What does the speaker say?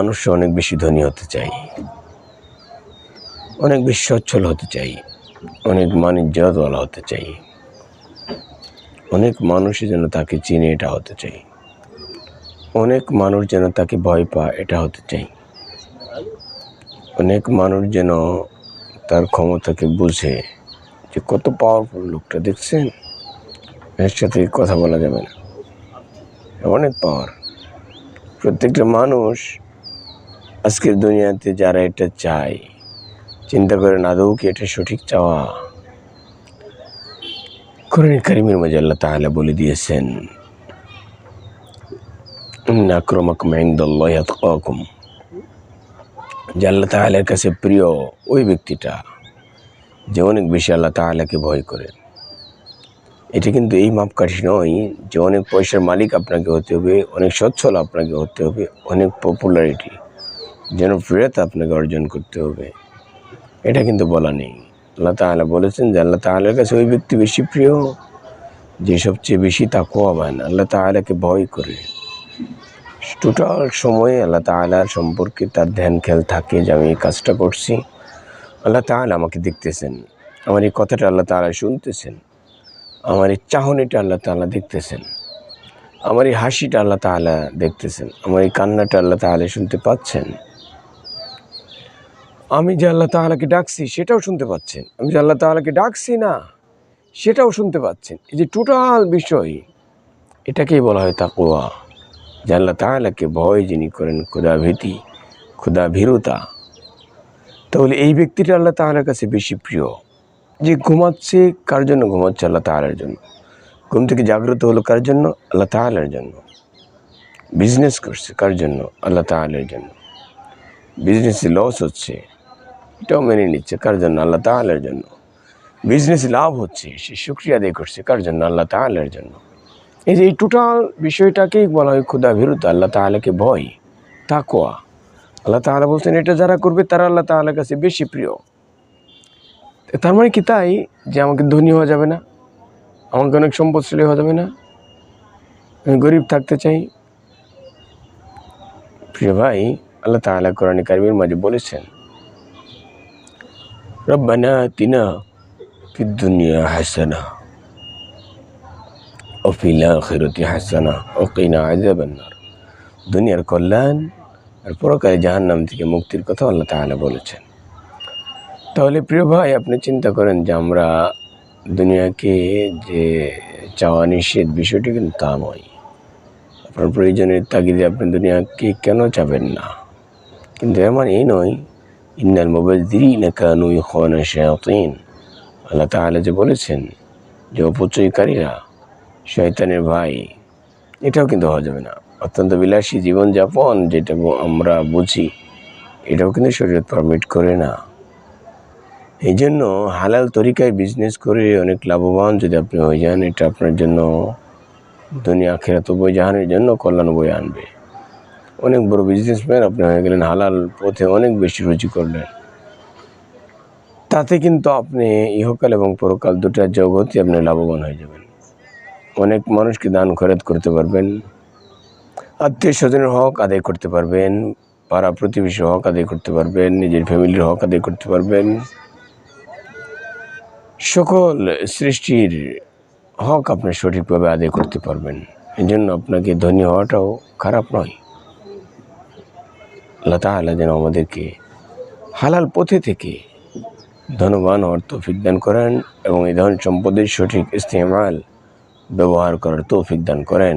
মানুষ অনেক বেশি ধনী হতে চাই। অনেক বেশি সচ্ছল হতে চাই। অনেক বাণিজ্যওয়ালা হতে চাই। অনেক মানুষই যেন তাকে চিনে এটা হতে চাই। অনেক মানুষ যেন তাকে ভয় পায় এটা হতে চাই। অনেক মানুষ যেন তার ক্ষমতাকে বুঝে যে কত পাওয়ারফুল লোকটা, দেখছেন? এর সাথে কথা বলা যাবে না। অনেক পাওয়ার প্রত্যেকটা মানুষ আজকের দুনিয়াতে যারা এটা চায়, চিন্তা করেন আদৌ কি এটা সঠিক চাওয়া? কোরআন কারিমের মাঝে আল্লাহ তাহলে বলে দিয়েছেন আক্রমক মেহদুল্লাহ আতকাকুম। যে আল্লাহ তাহলের কাছে প্রিয় ওই ব্যক্তিটা, যে অনেক বেশি আল্লাহ তাহলাকে ভয় করে। এটা কিন্তু এই মাপকাঠি নয় যে অনেক পয়সার মালিক আপনাকে হতে হবে, অনেক সচ্ছল আপনাকে হতে হবে, অনেক পপুলারিটি জনপ্রিয়তা আপনাকে অর্জন করতে হবে। এটা কিন্তু বলা নেই। আল্লাহ তাহলে বলেছেন যে আল্লাহ তাহলের কাছে ওই ব্যক্তি বেশি প্রিয়, যে সবচেয়ে বেশি তা তাকোয়াবান আল্লাহ তাহলাকে ভয় করে। টোটাল সময়ে আল্লাহ তালার সম্পর্কে তার ধ্যান খেয়াল থাকে যে আমি এই কাজটা করছি। আল্লাহ তাহলে আমাকে দেখতেছেন। আমার এই কথাটা আল্লাহ তালা শুনতেছেন। আমার এই চাহনিটা আল্লাহ তাআলা দেখতেছেন। আমার এই হাসিটা আল্লাহ তাআলা দেখতেছেন। আমার এই কান্নাটা আল্লাহ তাআলা শুনতে পাচ্ছেন। আমি যে আল্লাহ তাআলাকে ডাকছি সেটাও শুনতে পাচ্ছেন। আমি যে আল্লাহ তাআলাকে ডাকছি না, সেটাও শুনতে পাচ্ছেন। এই যে টোটাল বিষয়, এটাকেই বলা হয় তাকুয়া যে আল্লাহ তাআলাকে ভয় যিনি করেন ক্ষুদা ভীতি ক্ষুদা ভীরুতা। তাহলে এই ব্যক্তিটা আল্লাহ তাআলার কাছে বেশি প্রিয়। যে ঘুমাচ্ছে, কার জন্য ঘুমাচ্ছে আল্লাহ তাহলের জন্য? ঘুম থেকে জাগ্রত হলো কার জন্য? আল্লাহ তাহলের জন্য। বিজনেস করছে কার জন্য? আল্লাহ তাহলের জন্য। বিজনেসে লস হচ্ছে। এটাও মেনে নিচ্ছে, কার জন্য? আল্লাহ তাহলের জন্য। বিজনেসে লাভ হচ্ছে, সে সুক্রিয়া আদায় করছে, কার জন্য? আল্লাহ তাহলের জন্য। এই যে এই টোটাল বিষয়টাকেই বলা হয় ক্ষুদা বিরুদ্ধ, আল্লাহ তাহলেকে ভয় তা তাকোয়া আল্লাহ তাহলে বলছেন, এটা যারা করবে, তারা আল্লাহ তাহলের কাছে বেশি প্রিয়। তার মানে কি তাই? যে আমাকে ধনী হওয়া যাবে না, আমাকে অনেক সম্পদশালী হওয়া যাবে না, আমি গরিব থাকতে চাই। প্রিয় ভাই, আল্লাহ তাআলা কোরআন কারিমের মাঝে বলেছেন ফি দুনিয়া হাসানা ও ফিল আখিরাতি হাসানা ও কিনা আযাবান নার দুনিয়ার কল্যাণ আর পরকালে জাহান্নাম থেকে মুক্তির কথা আল্লাহ তাআলা বলেছেন। তাহলে প্রিয় ভাই, আপনি চিন্তা করেন যে আমরা দুনিয়াকে যে চাওয়া নিষেধ বিষয়টি কিন্তু তা নয়। আপনার প্রয়োজনের তাগিদে আপনি দুনিয়াকে কেন চাবেন না? কিন্তু এর মানে এই নয় ইন্নাল মোবাজিরিন কানু খানা শায়াতিন। আল্লাহ তাহলে যে বলেছেন যে অপচয়কারীরা শয়তানের ভাই, এটাও কিন্তু হওয়া যাবে না। অত্যন্ত বিলাসী জীবনযাপন যেটা আমরা বুঝি, এটাও কিন্তু শরীর পারমিট করে না। এই জন্য হালাল তরিকায় বিজনেস করে অনেক লাভবান যদি আপনি হয়ে যান, এটা আপনার জন্য দুনিয়া খেরাত বই জাহানের জন্য কল্যাণ বই আনবে। অনেক বড় বিজনেসম্যান আপনি হয়ে গেলেন, হালাল পথে অনেক বেশি রুচি করলেন। তাতে কিন্তু আপনি ইহকাল এবং পরকাল দুটা জগতই আপনি লাভবান হয়ে যাবেন। অনেক মানুষকে দান খরচ করতে পারবেন, আত্মীয় স্বজনের হক আদায় করতে পারবেন, পাড়া প্রতিবেশীর হক আদায় করতে পারবেন, নিজের ফ্যামিলির হক আদায় করতে পারবেন। সকল সৃষ্টির হক আপনি সঠিকভাবে আদায় করতে পারবেন। এই জন্য আপনাকে ধনী হওয়াটাও খারাপ নয়। আল্লাহ তাআলা যেন আমাদেরকে হালাল পথে থেকে ধনবান অর্থ দান করেন এবং এই ধন সম্পদের সঠিক ইস্তেমাল ব্যবহার করার তৌফিক দান করেন।